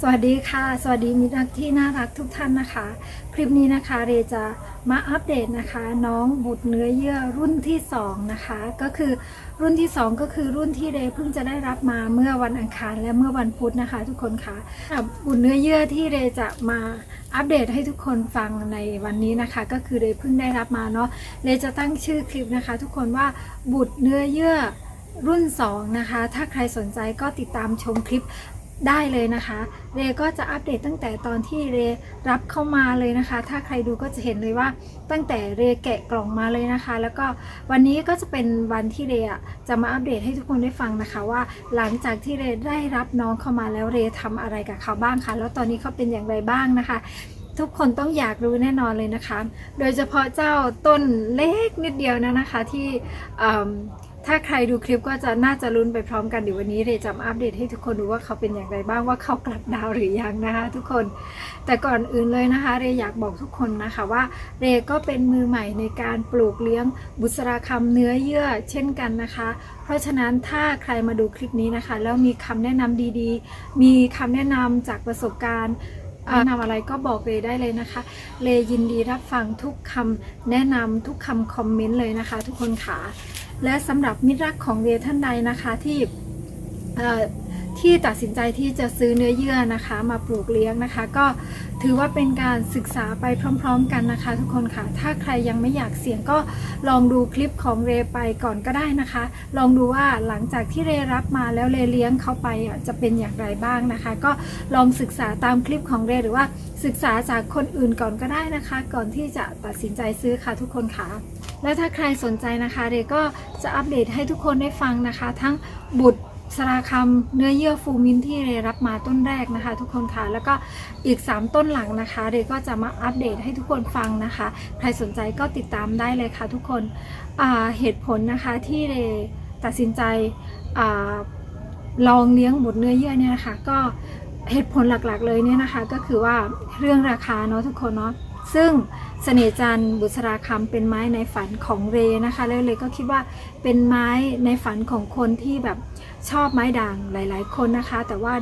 สวัสดีค่ะ สวัสดีมิตรรักที่น่ารักทุกท่านนะคะ คลิปนี้นะคะเรจะมาอัปเดตนะคะ น้องบุตรเนื้อเยื่อรุ่นที่สองนะคะก็คือรุ่นที่สองก็คือรุ่นที่เรเพิ่งจะได้รับมาเมื่อวันอังคารและเมื่อวันพุธนะคะ ทุกคนคะ่ะบุตรเนื้อเยื่อที่เรจะมาอัปเดตให้ทุกคนฟังในวันนี้นะคะ ก็คือเรเพิ่งได้รับมาเนาะเรจะตั้งชื่อคลิปนะคะ ทุกคนว่าบุตรเนื้อเยื่อรุ่นสองนะคะ ถ้าใครสนใจก็ติดตามชมคลิป ได้เลยนะคะเรก็จะอัปเดตตั้งแต่ตอนที่เรรับเข้ามาเลยนะคะ ถ้าใครดูก็จะเห็นเลยว่าตั้งแต่เรแกะกล่องมาเลยนะคะ แล้วก็วันนี้ก็จะเป็นวันที่เรจะมาอัปเดตให้ทุกคนได้ฟังนะคะ ว่าหลังจากที่เรได้รับน้องเข้ามาแล้วเรทำอะไรกับเขาบ้างคะแล้วตอนนี้เขาเป็นอย่างไรบ้างนะคะ ทุกคนต้องอยากรู้แน่นอนเลยนะคะ โดยเฉพาะเจ้าต้นเล็กนิดเดียวนะนะคะที่ ถ้าใครดูคลิปก็จะน่าจะลุ้นไปพร้อมกันเดี๋ยววันนี้เรจะมาอัปเดตให้ทุกคนดูว่าเขาเป็นอย่างไรบ้างว่าเขากลับดาวหรือยังนะคะ ทุกคนแต่ก่อนอื่นเลยนะคะ เรอยากบอกทุกคนนะคะว่า เรก็เป็นมือใหม่ในการปลูกเลี้ยงบุษราคำเนื้อเยื่อ เช่นกันนะคะ เพราะฉะนั้นถ้าใครมาดูคลิปนี้นะคะ แล้วมีคำแนะนำดีๆ มีคำแนะนำจากประสบการณ์แนะนำอะไรก็บอกเรได้เลยนะคะ เลยินดีรับฟังทุกคำแนะนำทุกคำคอมเมนต์เลยนะคะ ทุกคนค่ะ และสำหรับมิตรรักของเรท่านใดนะคะที่ที่ตัดสินใจที่จะซื้อเนื้อเยื่อนะคะ มาปลูกเลี้ยงนะคะ ก็ถือว่าเป็นการศึกษาไปพร้อม ๆ กันนะคะ ทุกคนค่ะ ถ้าใครยังไม่อยากเสี่ยงก็ลองดูคลิปของเรไปก่อนก็ได้นะคะ ลองดูว่าหลังจากที่เรรับมาแล้วเรเลี้ยงเขาไปจะเป็นอย่างไรบ้างนะคะ ก็ลองศึกษาตามคลิปของเรหรือว่าศึกษาจากคนอื่นก่อนก็ได้นะคะ ก่อนที่จะตัดสินใจซื้อค่ะทุกคนค่ะ และถ้าใครสนใจนะคะเรก็จะอัปเดตให้ทุกคนได้ฟังนะคะ ทั้งบุตรสราคำเนื้อเยื่อฟูมินที่เรรับมาต้นแรกนะคะ ทุกคนค่ะแล้วก็อีก 3 ต้นหลังนะคะ เรก็จะมาอัปเดตให้ทุกคนฟังนะคะ ใครสนใจก็ติดตามได้เลยค่ะทุกคนเหตุผลนะคะที่เรตัดสินใจอลองเลี้ยงบุตรเนื้อเยื่อเนี่ยนะคะก็เหตุผลหลักๆเลยเนี่ยนะคะ ก็คือว่าเรื่องราคาเนาะทุกคนเนาะ ซึ่งเสน่จันบุษราคำเป็นไม้ในฝันของเรนะคะ แล้วเลยก็คิดว่าเป็นไม้ในฝันของคนที่แบบชอบไม้ด่างหลาย ๆ คนนะคะ แต่ว่า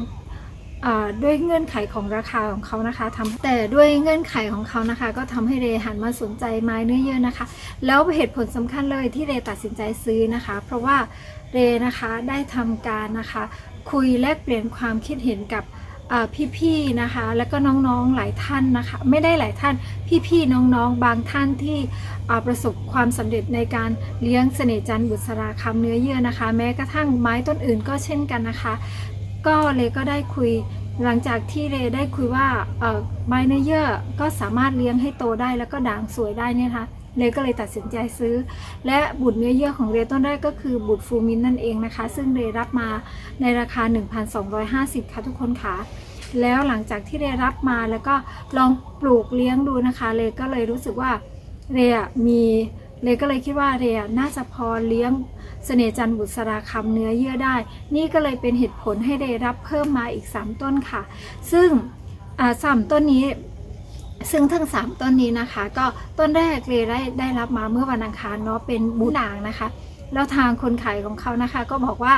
ด้วยเงื่อนไขของราคาของเขานะคะทำแต่ด้วยเงื่อนไขของเขานะคะ ก็ทำให้เรหันมาสนใจไม้เนื้อเยื่อนะคะ แล้วเหตุผลสำคัญเลยที่เรตัดสินใจซื้อนะคะ เพราะว่าเรนะคะได้ทำการนะคะ คุยแลกเปลี่ยนความคิดเห็นกับ พี่ๆนะคะ แล้วก็น้องๆหลายท่านนะคะ ไม่ได้หลายท่านพี่ๆน้องๆ บางท่านที่ประสบความสำเร็จในการเลี้ยงเสน่จันทร์บุษราคำเนื้อเยื่อนะคะ แม้กระทั่งไม้ต้นอื่นก็เช่นกันนะคะ ก็เลยก็ได้คุยหลังจากที่เรได้คุยว่าไม้เนื้อเยื่อก็สามารถเลี้ยงให้โตได้แล้วก็ด่างสวยได้เนี่ยนะคะ เลก็เลยตัดสินใจซื้อ และบุตรเนื้อเยื่อของเรต้นแรกก็คือบุตรฟูมินนั่นเองนะคะ ซึ่งเรรับมาในราคา 1,250 ค่ะทุกคนค่ะแล้วหลังจากที่เรรับมาแล้วก็ลองปลูกเลี้ยงดูนะคะ เรก็เลยรู้สึกว่าเรมีเรก็เลยคิดว่าเรน่าจะพอเลี้ยงเสน่จันบุษราคำเนื้อเยื่อได้ นี่ก็เลยเป็นเหตุผลให้เรรับเพิ่มมาอีก 3 ต้นค่ะ ซึ่งสามต้นนี้ ซึ่งทั้ง 3 ต้นนี้นะคะ ก็ต้นแรกเรได้ได้รับมาเมื่อวันอังคารเนาะเป็นบูด่างนะคะ แล้วทางคนขายของเขานะคะ ก็บอกว่า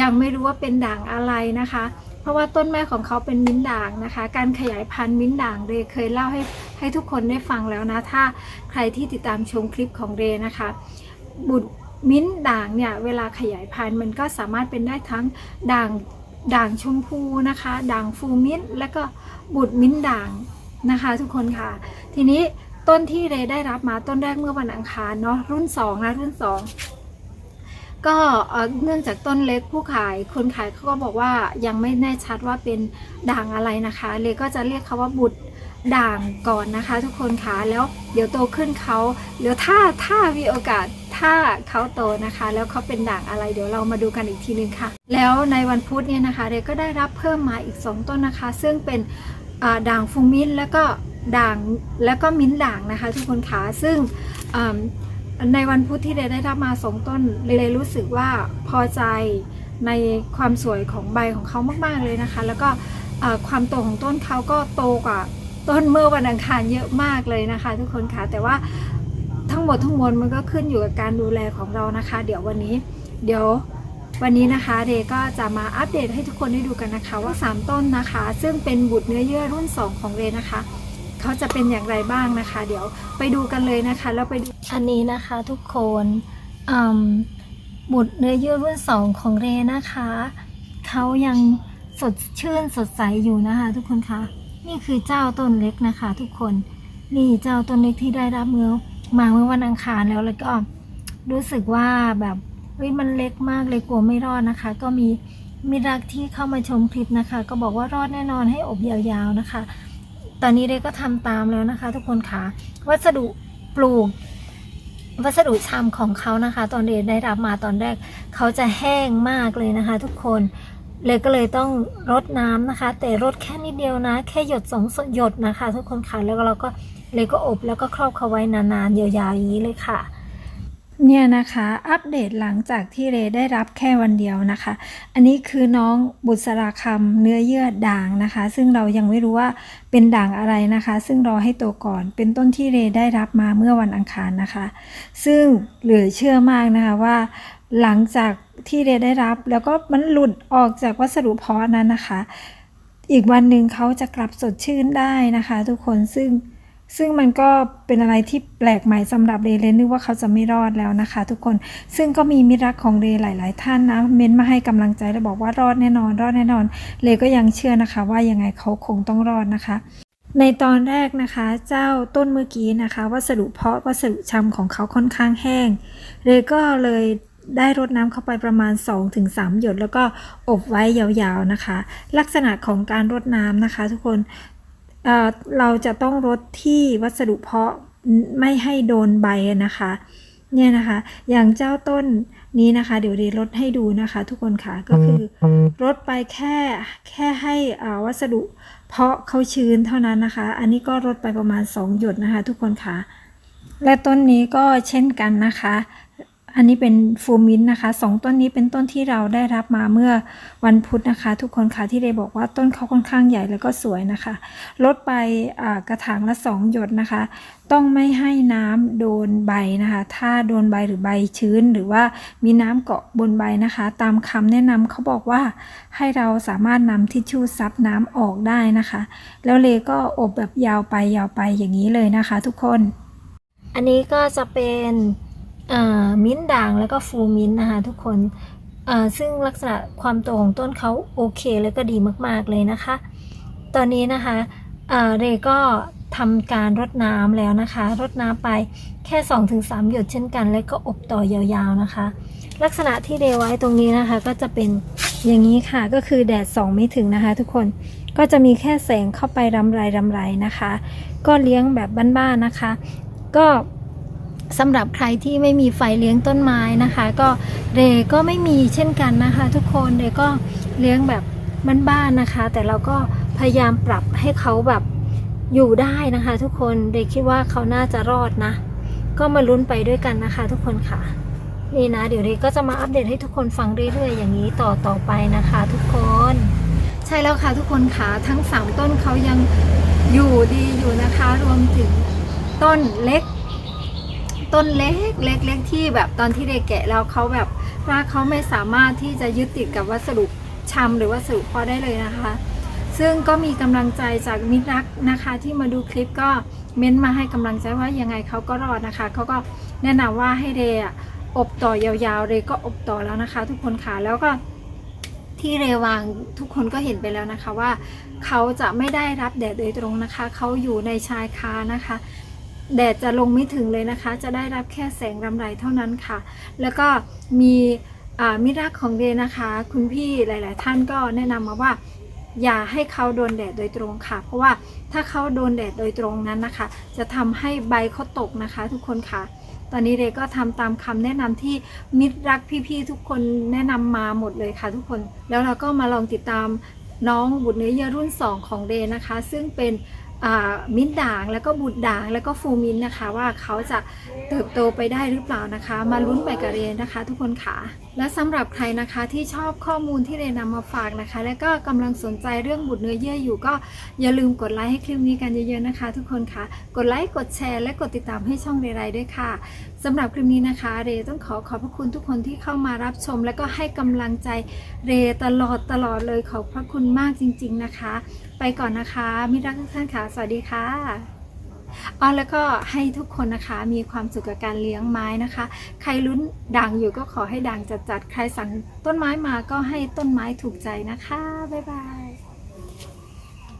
ยังไม่รู้ว่าเป็นด่างอะไรนะคะ เพราะว่าต้นแม่ของเขาเป็นมิ้นด่างนะคะ การขยายพันธุ์มิ้นด่างเรเคยเล่าให้ให้ทุกคนได้ฟังแล้วนะ ถ้าใครที่ติดตามชมคลิปของเรนะคะ บุตรมิ้นด่างเนี่ยเวลาขยายพันธุ์มันก็สามารถเป็นได้ทั้งด่างด่างชมพูนะคะ ด่างฟูมิ้นแล้วก็บุตรมิ้นด่าง นะคะ ทุกคนค่ะ ทีนี้ต้นที่เรได้รับมาต้นแรกเมื่อวันอังคารเนาะรุ่น2นะรุ่น 2 ก็เอ่อเนื่องจากต้นเล็กผู้ขายคนขายเขาก็บอกว่ายังไม่แน่ชัดว่าเป็นด่างอะไรนะคะเลก็จะเรียกเขาว่าบุตรด่างก่อนนะคะ ทุกคนคะแล้วเดี๋ยวโตขึ้นเขาเดี๋ยวถ้าถ้ามีโอกาสถ้าเขาโตนะคะ แล้วเขาเป็นด่างอะไรเดี๋ยวเรามาดูกันอีกทีนึงค่ะ แล้วในวันพุธเนี่ยนะคะเรก็ได้รับเพิ่มมาอีก 2 ต้นนะคะ ซึ่งเป็น ด่างฟูมิ้นแล้วก็ด่างแล้วก็มิ้นด่างนะคะทุกคนคะซึ่งในวันพุธที่เรได้รับมาสองต้นเลยรู้สึกว่าพอใจในความสวยของใบของเขามากๆเลยนะคะ แล้วก็ความโตของต้นเขาก็โตกว่าต้นเมื่อวันอังคารเยอะมากเลยนะคะ ทุกคนคะแต่ว่าทั้งหมดทั้งมวลมันก็ขึ้นอยู่กับการดูแลของเรานะคะ เดี๋ยววันนี้ เดี๋ยว วันนี้นะคะเรก็จะมาอัปเดตให้ทุกคนได้ดูกันนะคะว่า 3 ต้นนะคะ ซึ่งเป็นบุตรเนื้อเยื่อรุ่น 2 ของเรนะคะเขาจะเป็นอย่างไรบ้างนะคะ เดี๋ยวไปดูกันเลยนะคะแล้วไปดูอันนี้นะคะทุกคนบุตรเนื้อเยื่อรุ่น 2 ของเรนะคะเขายังสดชื่นสดใสอยู่นะคะ ทุกคนคะนี่คือเจ้าต้นเล็กนะคะ ทุกคนนี่เจ้าต้นเล็กที่ได้รับเมื่อมาเมื่อวันอังคารแล้วแล้วก็รู้สึกว่าแบบ เฮ้ยมันเล็กมากเลยกลัวไม่รอดนะคะ ก็มีมิรักที่เข้ามาชมคลิปนะคะ ก็บอกว่ารอดแน่นอนให้อบยาวๆนะคะ ตอนนี้เรก็ทำตามแล้วนะคะ ทุกคนค่ะ วัสดุปลูก วัสดุชำของเขานะคะ ตอนเรได้รับมาตอนแรก เขาจะแห้งมากเลยนะคะ ทุกคนเลยก็เลยต้องรดน้ำนะคะ แต่รดแค่นิดเดียวนะ แค่หยดสองหยดนะคะ ทุกคนค่ะแล้วเราก็เลยก็อบแล้วก็ครอบเขาไว้นานๆยาวๆอย่างนี้เลยค่ะ เนี่ยนะคะอัปเดตหลังจากที่เรได้รับแค่วันเดียวนะคะ อันนี้คือน้องบุษราคำเนื้อเยื่อด่างนะคะ ซึ่งเรายังไม่รู้ว่าเป็นด่างอะไรนะคะ ซึ่งรอให้โตก่อนเป็นต้นที่เรได้รับมาเมื่อวันอังคารนะคะ ซึ่งเหลือเชื่อมากนะคะว่า หลังจากที่เรได้รับ แล้วก็มันหลุดออกจากวัสดุเพาะนั้นนะคะ อีกวันหนึ่งเขาจะกลับสดชื่นได้นะคะ ทุกคนซึ่ง ซึ่งมันก็เป็นอะไรที่แปลกใหม่สำหรับเรเลนึกว่าเขาจะไม่รอดแล้วนะคะ ทุกคนซึ่งก็มีมิตรรักของเรหลาย ๆ ท่านนะเม้นมาให้กำลังใจและบอกว่ารอดแน่นอน รอดแน่นอนเรก็ยังเชื่อนะคะ ว่ายังไงเขาคงต้องรอดนะคะในตอนแรกนะคะ เจ้าต้นเมื่อกี้นะคะ วัสดุเพาะวัสดุชำของเขาค่อนข้างแห้งเรก็เลยได้รดน้ำเข้าไปประมาณ 2-3 หยด แล้วก็อบไว้ยาวๆนะคะ ลักษณะของการรดน้ำนะคะ ทุกคน เราจะต้องรดที่วัสดุเพาะไม่ให้โดนใบนะคะเนี่ยนะคะ อย่างเจ้าต้นนี้นะคะ เดี๋ยวเรลดให้ดูนะคะ ทุกคนค่ะก็คือรดไปแค่แค่ให้อาวัสดุ เพาะเขาชื้นเท่านั้นนะคะ อันนี้ก็รดไปประมาณ 2 หยดนะคะ ทุกคนค่ะ และต้นนี้ก็เช่นกันนะคะ อันนี้เป็นฟูมินนะคะสองต้นนี้เป็นต้นที่เราได้รับมาเมื่อวันพุธนะคะ ทุกคนค่ะที่เดบอกว่าต้นเขาค่อนข้างใหญ่แล้วก็สวยนะคะ ลดไปกระถางละสองหยดนะคะ ต้องไม่ให้น้ำโดนใบนะคะ ถ้าโดนใบหรือใบชื้นหรือว่ามีน้ำเกาะบนใบนะคะ ตามคำแนะนำเขาบอกว่าให้เราสามารถนำทิชชู่ซับน้ำออกได้นะคะ แล้วเลก็อบแบบยาวไปยาวไปอย่างนี้เลยนะคะ ทุกคน อันนี้ก็จะเป็น มิ้นด่างแล้วก็ฟูมิ้นนะคะทุกคนซึ่งลักษณะความโตของต้นเขาโอเคแล้วก็ดีมากๆเลยนะคะ ตอนนี้นะคะเรก็ทำการรดน้ำแล้วนะคะ รดน้ำไปแค่ 2-3 หยดเช่นกัน แล้วก็อบต่อยาวๆนะคะ ลักษณะที่เรไว้ตรงนี้นะคะ ก็จะเป็นอย่างนี้ค่ะก็คือแดดส่องไม่ถึงนะคะ ทุกคนก็จะมีแค่แสงเข้าไปรำไรรำไรนะคะ ก็เลี้ยงแบบบ้านๆนะคะ ก็ สำหรับใครที่ไม่มีไฟเลี้ยงต้นไม้นะคะ ก็เรก็ไม่มีเช่นกันนะคะ ทุกคนเรก็เลี้ยงแบบบ้านๆนะคะ แต่เราก็พยายามปรับให้เขาแบบอยู่ได้นะคะ ทุกคนเรคิดว่าเขาน่าจะรอดนะ ก็มาลุ้นไปด้วยกันนะคะ ทุกคนค่ะนี่นะเดี๋ยวเรก็จะมาอัปเดตให้ทุกคนฟังเรื่อยๆ อย่างนี้ต่อต่อไปนะคะ ทุกคน ใช่แล้วค่ะทุกคนค่ะทั้ง 3 ต้นเขายังอยู่ดีอยู่นะคะ รวมถึงต้นเล็ก ต้นเล็กเล็กเล็กที่แบบตอนที่เด็กแกะแล้วเขาแบบรากเขาไม่สามารถที่จะยึดติดกับวัสดุชำหรือวัสดุพาะได้เลยนะคะ ซึ่งก็มีกำลังใจจากมิตรรักนะคะ ที่มาดูคลิปก็เม้นต์มาให้กำลังใจว่ายังไงเขาก็รอดนะคะเขาก็แนะนำว่าให้เรย์ออบต่อยาวๆเรย์ก็อบต่อแล้วนะคะ ทุกคนค่ะแล้วก็ที่เรวางทุกคนก็เห็นไปแล้วนะคะว่าเขาจะไม่ได้รับแดดโดยตรงนะคะ เขาอยู่ในชายคานะคะ แดดจะลงไม่ถึงเลยนะคะ จะได้รับแค่แสงรำไรเท่านั้นค่ะ แล้วก็มีมิตรรักของเรนะคะ คุณพี่หลาย ๆ ท่านก็แนะนำมาว่า อย่าให้เขาโดนแดดโดยตรงค่ะ เพราะว่าถ้าเขาโดนแดดโดยตรงนั้นนะคะ จะทำให้ใบเขาตกนะคะ ทุกคนค่ะ ตอนนี้เรก็ทำตามคำแนะนำที่มิตรรักพี่ ๆ ทุกคนแนะนำมาหมดเลยค่ะ ทุกคนแล้วเราก็มาลองติดตามน้องบุตรเนื้อเยื่อรุ่น 2 ของเรนะคะ ซึ่งเป็น มิ้นด่างแล้วก็บุตรด่างแล้วก็ฟูมินนะคะ ว่าเขาจะเติบโตไปได้หรือเปล่านะคะ มาลุ้นไปกับเรนะคะ ทุกคนค่ะ และสำหรับใครนะคะที่ชอบข้อมูลที่เรนนำมาฝากนะคะ และก็กำลังสนใจเรื่องบุตรเนื้อเยื่ออยู่ก็อย่าลืมกดไลค์ให้คลิปนี้กันเยอะๆนะคะ ทุกคนค่ะ กดไลค์กดแชร์ และกดติดตามให้ช่องเรไรด้วยค่ะ สำหรับคลิปนี้นะคะ เรต้องขอขอบพระคุณทุกคนที่เข้ามารับชม และก็ให้กำลังใจเรตลอดตลอดเลยขอบพระคุณมากจริง ๆนะคะ ไปก่อนนะคะมิตรรักทุกท่านค่ะ สวัสดีค่ะอ๋อแล้วก็ให้ทุกคนนะคะมีความสุขกับการเลี้ยงไม้นะคะ ใครลุ้นด่างอยู่ก็ขอให้ด่างจัดๆใครสั่งต้นไม้มาก็ให้ต้นไม้ถูกใจนะคะบ๊ายบาย